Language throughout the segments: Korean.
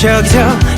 저기 저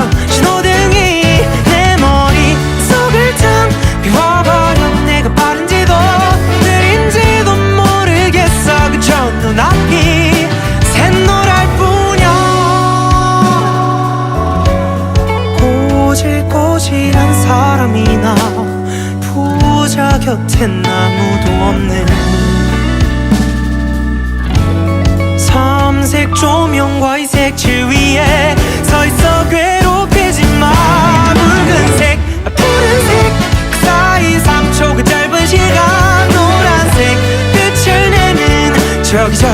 꼬질꼬질한 사람이나 부자 곁엔 아무도 없는 삼색 조명과 이 색칠 위에 서 있어 괴롭히지 마. 붉은색 푸른색 그 사이 3초 그 짧은 시간. 노란색 빛을 내는 저기 저